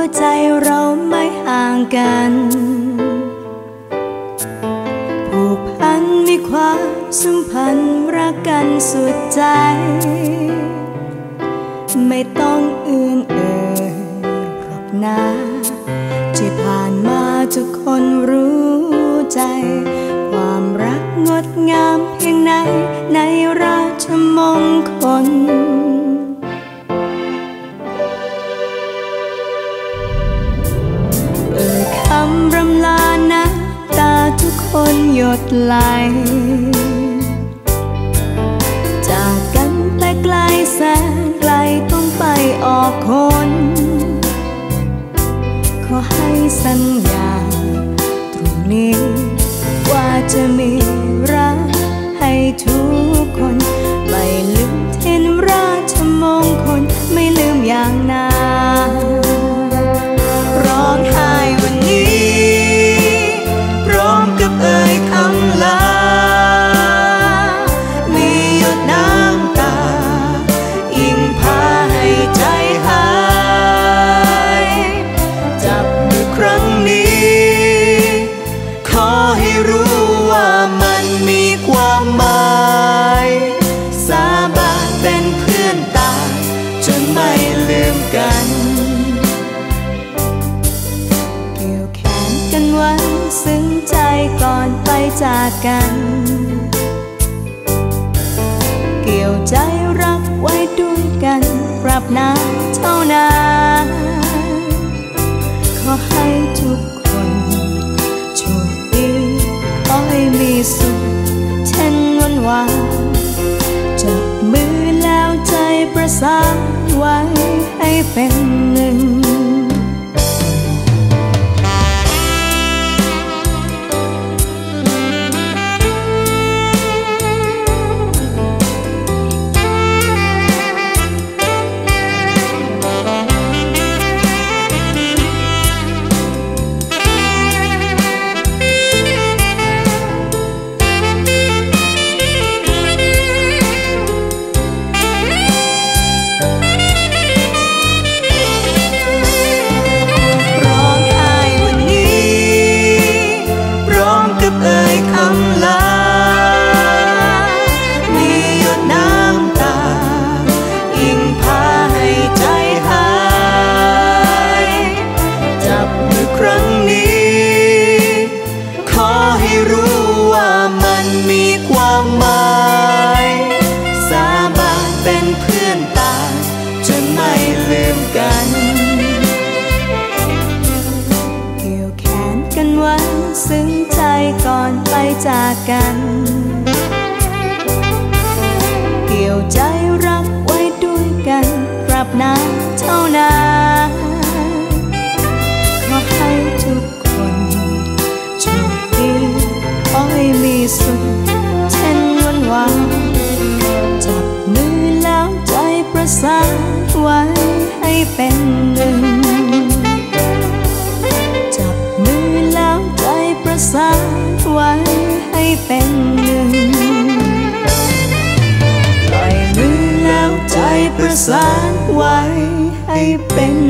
วใจเราไม่ห่างกันผูกพันมีความสัมพันธ์รักกันสุดใจ ไม่ต้องอื่นเอ่ยหรอกนะที่ผ่านมาทุกคนรู้ใจ ความรักงดงามเพียงไหนในราชมงคลำรำลานะตาทุกคนหยดไหล จากกันไปไกลแสนไกลต้องไปออกคน ขอให้สัญญาตรงนี้ ว่าจะมีรักให้ทุกคน รู้ว่ามันมีความหมาย สาบานเป็นเพื่อนตายจนไม่ลืมกัน เกี่ยวแขนกันไว้ซึ้งใจก่อนไปจากกัน เกี่ยวใจรักไว้ด้วยกัน ปรับน้ำเท่านั้น สร้างไว้ให้เป็นหนึ่ง นกันซึ้งใจก่อนไปจากกัน เกี่ยวใจรักไว้ด้วยกันปรับน้ำเท่านั้นขอให้ทุกคนโชคดีขอให้มีสุขเช่นวันวานจับมือแล้วใจประสาน เป็น